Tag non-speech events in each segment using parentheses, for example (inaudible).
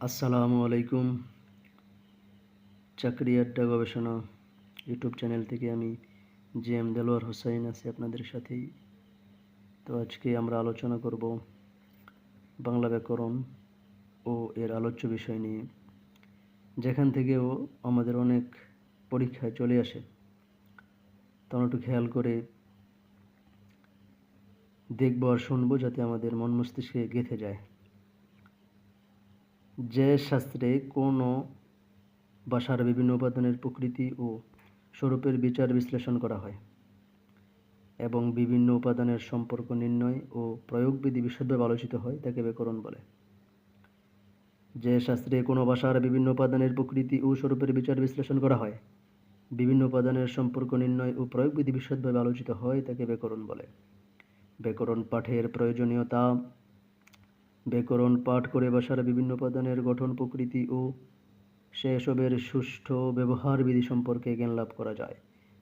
আসসালামু আলাইকুম। চাকরি আড্ডা গবেষণা ইউটিউব চ্যানেল থেকে আমি জে এম দেলোয়ার হোসাইন আছি আপনাদের সাথেই। তো আজকে আমরা আলোচনা করব বাংলা ব্যাকরণ ও এর আলোচ্য বিষয় নিয়ে, যেখান থেকেও আমাদের অনেক পরীক্ষায় চলে আসে। তখন একটু খেয়াল করে দেখব আর শুনব যাতে আমাদের মন মস্তিষ্কে গেঁথে যায়। যে শাস্ত্রে কোনো ভাষার বিভিন্ন উপাদানের প্রকৃতি ও স্বরূপের বিচার বিশ্লেষণ করা হয় এবং বিভিন্ন উপাদানের সম্পর্ক নির্ণয় ও প্রয়োগবিধি বিশদভাবে আলোচিত হয় তাকে ব্যাকরণ বলে। যে শাস্ত্রে কোনো ভাষার বিভিন্ন উপাদানের প্রকৃতি ও স্বরূপের বিচার বিশ্লেষণ করা হয়? বিভিন্ন উপাদানের সম্পর্ক নির্ণয় ও প্রয়োগবিধি বিশদভাবে আলোচিত হয় তাকে ব্যাকরণ বলে। ব্যাকরণ পাঠের প্রয়োজনীয়তা ব্যাকরণ পাঠ করে ভাষার বিভিন্ন উপাদানের গঠন, প্রকৃতি ও সেসবের সুষ্ঠু ব্যবহার বিধি সম্পর্কে জ্ঞান লাভ করা যায়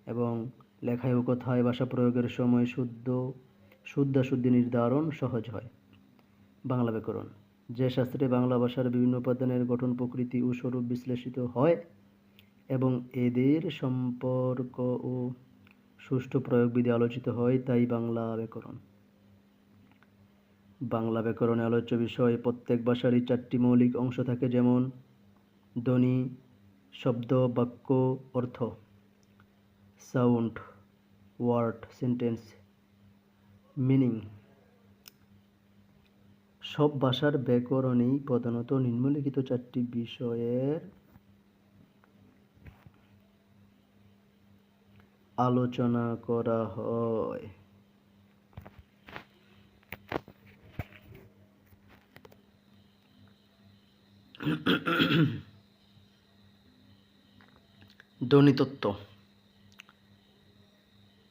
এবং লেখায় ও কথায় ভাষা প্রয়োগের সময় শুদ্ধ, শুদ্ধাশুদ্ধি নির্ধারণ সহজ হয়। বাংলা ব্যাকরণ, যে শাস্ত্রে বাংলা ভাষার বিভিন্ন উপাদানের গঠন, প্রকৃতি ও স্বরূপ বিশ্লেষিত হয় এবং এদের সম্পর্ক ও সুষ্ঠু প্রয়োগবিধি আলোচিত হয়, তাই বাংলা ব্যাকরণ। বাংলা ব্যাকরণে আলোচ্য বিষয়। প্রত্যেক ভাষারই চারটি মৌলিক অংশ থাকে, যেমন ধ্বনি, শব্দ, বাক্য, অর্থ। Sound, word, sentence, meaning. সব ভাষার ব্যাকরণেই প্রধানত নিম্নলিখিত চারটি বিষয়ের আলোচনা করা হয়। (coughs) ধ্বনিতত্ত্ব,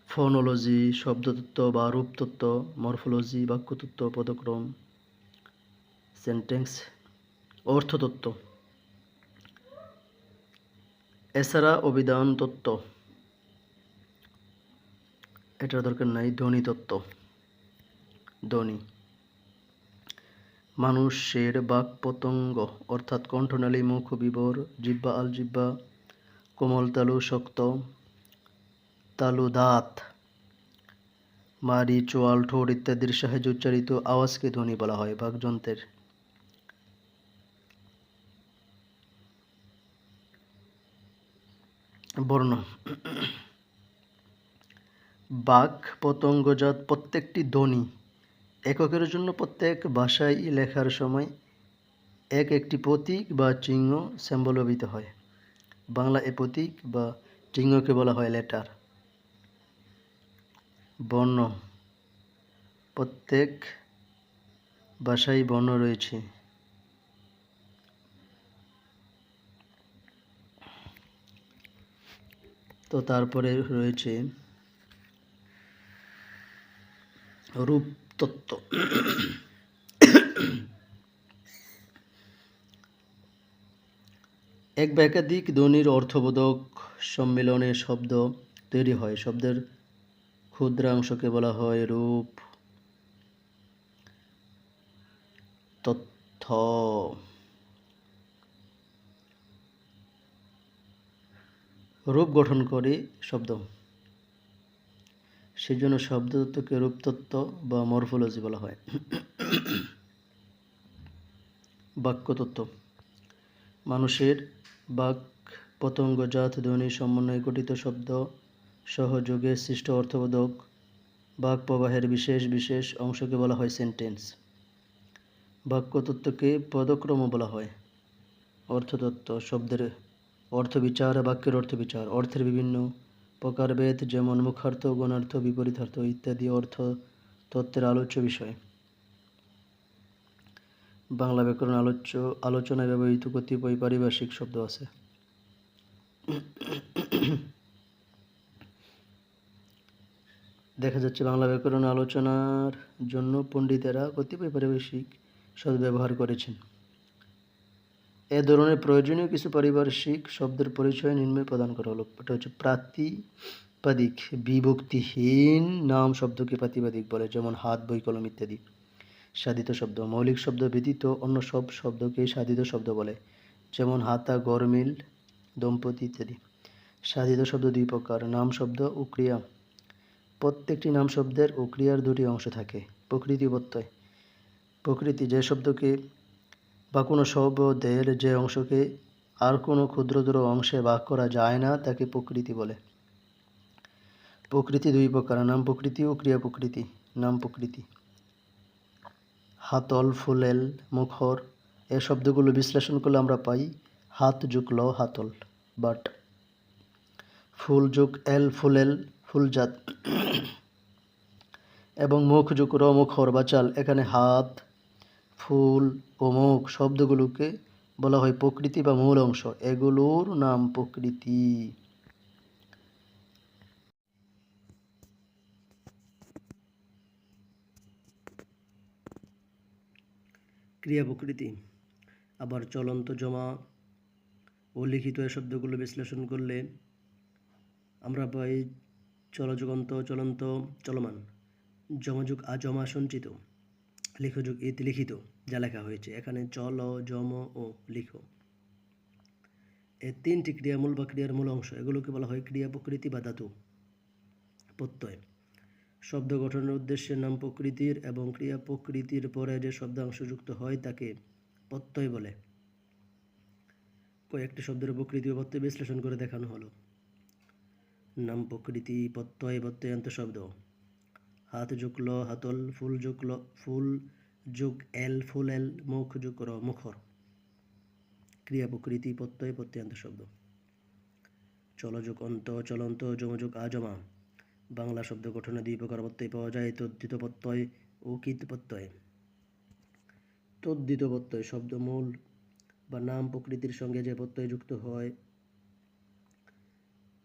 ফোনোলজি, শব্দতত্ত্ব বা রূপতত্ত্ব, মরফোলজি, বাক্যতত্ত্ব, পদক্রম সেন্টেন্স অর্থতত্ত্ব, এছাড়া অভিধান তত্ত্ব এটার দরকার নাই ধ্বনি তত্ত্ব ধ্বনি। মানুষের বাক পতঙ্গ অর্থাৎ কণ্ঠনালী মুখ বিবর জিব্বা আল জিব্বা, কোমল তালু শক্ত, তালু দাঁত, মারি চোয়াল ঠোঁট ইত্যাদির সাহায্যে উচ্চারিত আওয়াজকে ধ্বনি বলা হয় বাকযন্ত্রের। বর্ণ। বাক পতঙ্গজাত প্রত্যেকটি ধ্বনি এককের জন্য প্রত্যেক ভাষায় লেখার সময় এক একটি প্রতীক বা চিহ্ন স্যাম্বল ব্যবহৃত হয়। বাংলা এ প্রতীক বা চিহ্নকে বলা হয় লেটার বর্ণ। প্রত্যেক ভাষায় বর্ণ রয়েছে। তো তারপরে রয়েছে রূপতত্ত্ব এক বা একাধিক ধ্বনির অর্থবোধক সম্মিলনে শব্দ তৈরি হয়। শব্দের ক্ষুদ্রাংশকে বলা হয় রূপ, তথ্য। রূপ গঠন করে শব্দ। সেই জন্য শব্দতত্ত্বকে রূপতত্ত্ব বা মরফোলজি বলা হয়। বাক্যতত্ত্ব। মানুষের বাক পতঙ্গজাত ধ্বনি সমন্বয়ে গঠিত শব্দ সহযোগে সৃষ্ট অর্থবোধক বাক প্রবাহের বিশেষ বিশেষ অংশকে বলা হয় সেন্টেন্স। বাক্যতত্ত্বকে পদক্রম বলা হয়। অর্থতত্ত্ব শব্দের অর্থ বিচার বাক্যের অর্থ বিচার অর্থের বিভিন্ন প্রকারভেদ যেমন মুখার্থ, গণার্থ, বিপরীতার্থ ইত্যাদি অর্থ তত্ত্বের আলোচ্য বিষয়। বাংলা ব্যাকরণ আলোচ্য, আলোচনায় ব্যবহৃত কতিপয় পারিভাষিক শব্দ আছে। দেখা যাচ্ছে বাংলা ব্যাকরণ আলোচনার জন্য পণ্ডিতেরা কতিপয় পারিভাষিক শব্দ ব্যবহার করেছেন। এ ধরনের প্রয়োজনীয় কিছু পারিপার্শ্বিক শব্দের পরিচয় নিম্নে প্রদান করা হলো। এটা হচ্ছে প্রাতিপাদিক, বিভক্তিহীন নাম শব্দকে প্রাতিপাদিক বলে, যেমন হাত, বই, কলম ইত্যাদি। সাধিত শব্দ, মৌলিক শব্দ ব্যতীত অন্য সব শব্দকেই সাধিত শব্দ বলে, যেমন হাতা গরমিল দম্পতি ইত্যাদি। সাধিত শব্দ দুই প্রকার, নাম শব্দ ও ক্রিয়া। প্রত্যেকটি নাম শব্দের ও ক্রিয়ার দুটি অংশ থাকে, প্রকৃতি প্রত্যয়। প্রকৃতি যে শব্দকে বা কোনো শব্দের যে অংশকে আর কোনো ক্ষুদ্রতর অংশে ভাগ করা যায় না, তাকে প্রকৃতি বলে। প্রকৃতি দুই প্রকার, নাম প্রকৃতি ও ক্রিয়া প্রকৃতি। নাম প্রকৃতি। হাতল, ফুলেল, মুখর, এ শব্দগুলো বিশ্লেষণ করলে আমরা পাই হাত যুগ ল, হাতল, বাট। ফুল যুগ এল, ফুলেল, ফুলজাত। এবং মুখ যুগ র, মুখর বা চাল, এখানে হাত ফুল মুখ শব্দগুলোকে বলা হয় প্রকৃতি বা মূল অংশ। এগুলোর নাম প্রকৃতি। ক্রিয়া প্রকৃতি। আবার চলন্ত জমা ও লিখিত এ শব্দগুলো বিশ্লেষণ করলে আমরা পাই চলযুগন্ত, চলন্ত, চলমান। জমযুগ আজমা সঞ্চিত। লিখযুগ ইতি লিখিত, যা লেখা হয়েছে। এখানে চল জম ও লিখ। এই তিনটি ক্রিয়ামূল বা ক্রিয়ার মূল অংশ। এগুলোকে বলা হয় ক্রিয়া প্রকৃতি বা ধাতু। প্রত্যয়। শব্দ গঠনের উদ্দেশ্যে নাম প্রকৃতির এবং ক্রিয়া প্রকৃতির পরে যে শব্দাংশ যুক্ত হয়, তাকে প্রত্যয় বলে। কয়েকটি শব্দের প্রকৃতি ও প্রত্যয় বিশ্লেষণ করে দেখানো হলো। নাম প্রকৃতি, প্রত্যয়, প্রত্যয়ান্ত শব্দ। হাত যুগল হাতল, ফুল যুগল ফুল যুগ এল, ফুল এল, মুখ যুগ র মুখর। ক্রিয়া প্রকৃতি, প্রত্যয়, প্রত্যয়ান্ত শব্দ। চলযুগ অন্ত চলন্ত যমযুগ আজমা বাংলা শব্দ গঠনে দুই প্রকার প্রত্যয় পাওয়া যায়, তদ্ধিত প্রত্যয় ও কীত প্রত্যয়। তদ্ধিত প্রত্যয় শব্দমূল বা নাম প্রকৃতির সঙ্গে যে প্রত্যয় যুক্ত হয়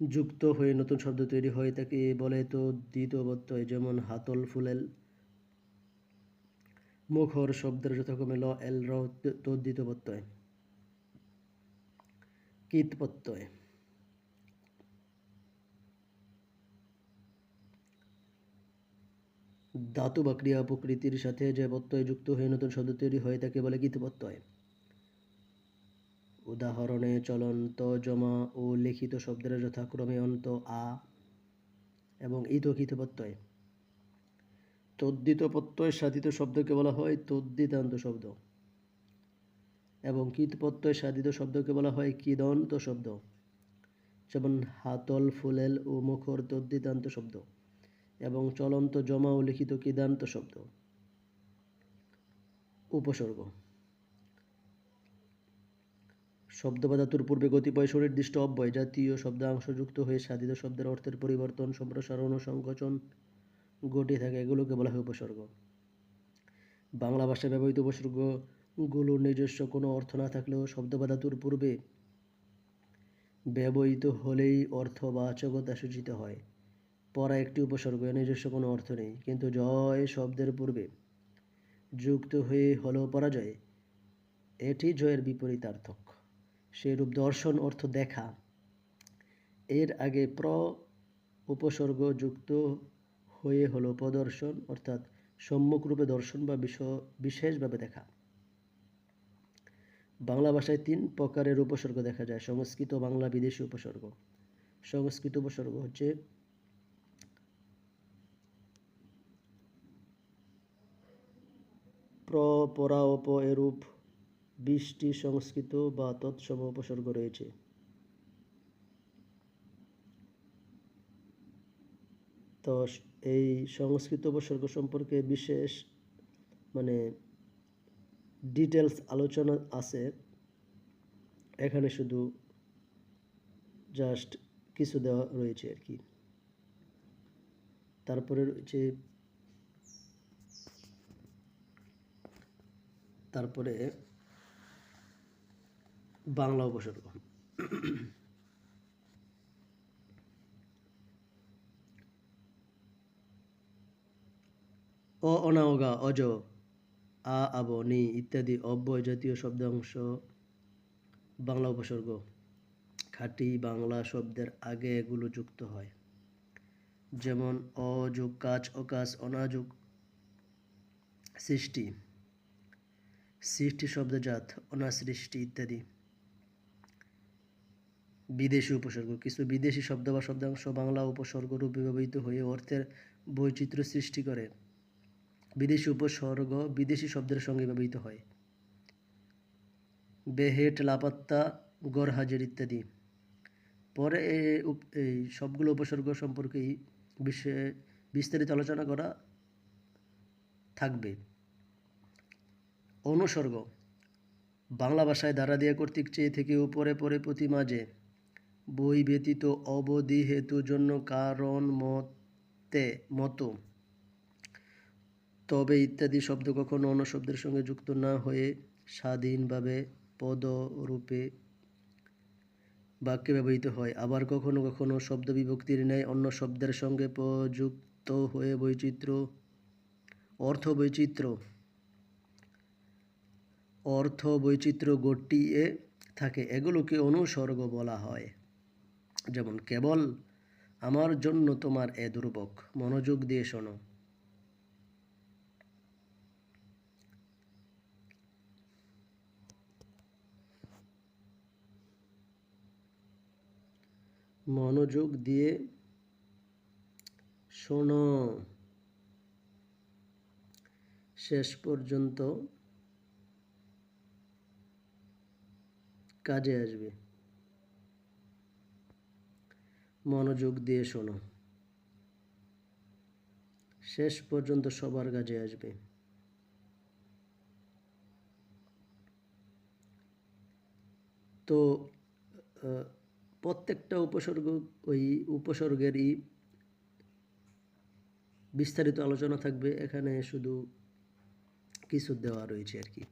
যুক্ত হয়ে নতুন শব্দ তৈরি হয়, তাকে বলে তদ্ধিত প্রত্যয় যেমন হাতল ফুলেল। মুখর শব্দের যথাক্রমে ল, এল, র তদ্ধিত প্রত্যয় কীত প্রত্যয় ধাতু বা ক্রিয়া প্রকৃতির সাথে যে প্রত্যয় যুক্ত হয়ে নতুন শব্দ তৈরি হয়, তাকে বলে গীত প্রত্যয় উদাহরণে চলন্ত জমা ও লিখিত শব্দের যথাক্রমে অন্ত আ এবং ইতকিত প্রত্যয় তদ্দিত প্রত্যয় সাধিত শব্দকে বলা হয় তদ্দিতান্ত শব্দ এবং কীত প্রত্যয় সাধিত শব্দকে বলা হয় কিদন্ত শব্দ। যেমন হাতল, ফুলেল ও মুখর তদ্দিতান্ত শব্দ এবং চলন্ত জমা ও লিখিত কিদান্ত শব্দ। উপসর্গ শব্দ বা ধাতুর পূর্বে কতিপয় সুনির্দিষ্ট অব্যয় জাতীয় শব্দাংশ যুক্ত হয়ে সাধিত শব্দের অর্থের পরিবর্তন, সম্প্রসারণ ও সংকোচন ঘটে থাকে, এগুলোকে বলা হয় উপসর্গ। বাংলা ভাষায় ব্যবহৃত উপসর্গগুলোর নিজস্ব কোনো অর্থ না থাকলেও শব্দ বা ধাতুর পূর্বে ব্যবহৃত হলেই অর্থবাচকতা সূচিত হয়। পরা একটি উপসর্গ নিজস্ব কোনো অর্থ নেই। কিন্তু জয় শব্দের পূর্বে যুক্ত হয়ে হলো পরাজয়, এটি জয়ের বিপরীতার্থক সেরূপ দর্শন অর্থ দেখা। এর আগে প্র উপসর্গ যুক্ত হয়ে হলো প্রদর্শন, অর্থাৎ সম্মুখরূপে দর্শন বা বিশেষভাবে দেখা। বাংলা ভাষায় তিন প্রকারের উপসর্গ দেখা যায়, সংস্কৃত, বাংলা, বিদেশি উপসর্গ। সংস্কৃত উপসর্গ হচ্ছে প্র, পরা, অপ, এরূপ বিশটি সংস্কৃত বা তৎসম উপসর্গ রয়েছে। তো এই সংস্কৃত উপসর্গ সম্পর্কে বিশেষ মানে ডিটেলস আলোচনা আছে। এখানে শুধু জাস্ট কিছু দেওয়া রয়েছে আর কি। তারপরে রয়েছে, তারপরে বাংলা উপসর্গ অ অনাওগা, অজ, আ, আব, নি ইত্যাদি অব্যয় জাতীয় শব্দাংশ বাংলা উপসর্গ। খাঁটি বাংলা শব্দের আগে এগুলো যুক্ত হয়। যেমন অযোগ কাজ অকাজ অনাযোগ সৃষ্টি। সৃষ্টি শব্দজাত অনাসৃষ্টি ইত্যাদি। বিদেশি উপসর্গ, কিছু বিদেশি শব্দ বা শব্দাংশ বাংলা উপসর্গ রূপে ব্যবহৃত হয়ে অর্থের বৈচিত্র্য সৃষ্টি করে। বিদেশি উপসর্গ বিদেশি শব্দের সঙ্গে ব্যবহৃত হয়। বেহেট, লাপাত্তা গড় হাজির ইত্যাদি। পরে এই সবগুলো উপসর্গ সম্পর্কেই বিষয়ে বিস্তারিত আলোচনা করা থাকবে। অনুসর্গ। বাংলা ভাষায় দ্বারা দিয়া কর্তৃক চেয়ে থেকে উপরে পরে প্রতি মাঝে বই ব্যতীত অবধি হেতু জন্য কারণ মতে, মতো। তবে ইত্যাদি শব্দ কখনো অন্য শব্দের সঙ্গে যুক্ত না হয়ে স্বাধীনভাবে পদরূপে বাক্যে ব্যবহৃত হয়। আবার কখনো কখনো শব্দ বিভক্তির ন্যায় অন্য শব্দের সঙ্গে প্রযুক্ত হয়ে বৈচিত্র্য, অর্থ বৈচিত্র্য অর্থ বৈচিত্র্য গটিয়ে থাকে। এগুলোকে অনুসর্গ বলা হয়। যেমন কেবল, আমার জন্য তোমার এ দুর্ভোগ, মনোযোগ দিয়ে শোনো। মনোযোগ দিয়ে শোনো। শেষ পর্যন্ত কাজে আসবে। মনোযোগ দিয়ে শোনো। শেষ পর্যন্ত সবার কাজে আসবে। তো প্রত্যেকটা উপসর্গ ওই উপসর্গেরই বিস্তারিত আলোচনা থাকবে। এখানে শুধু কিছু দেওয়া রয়েছে আর কি।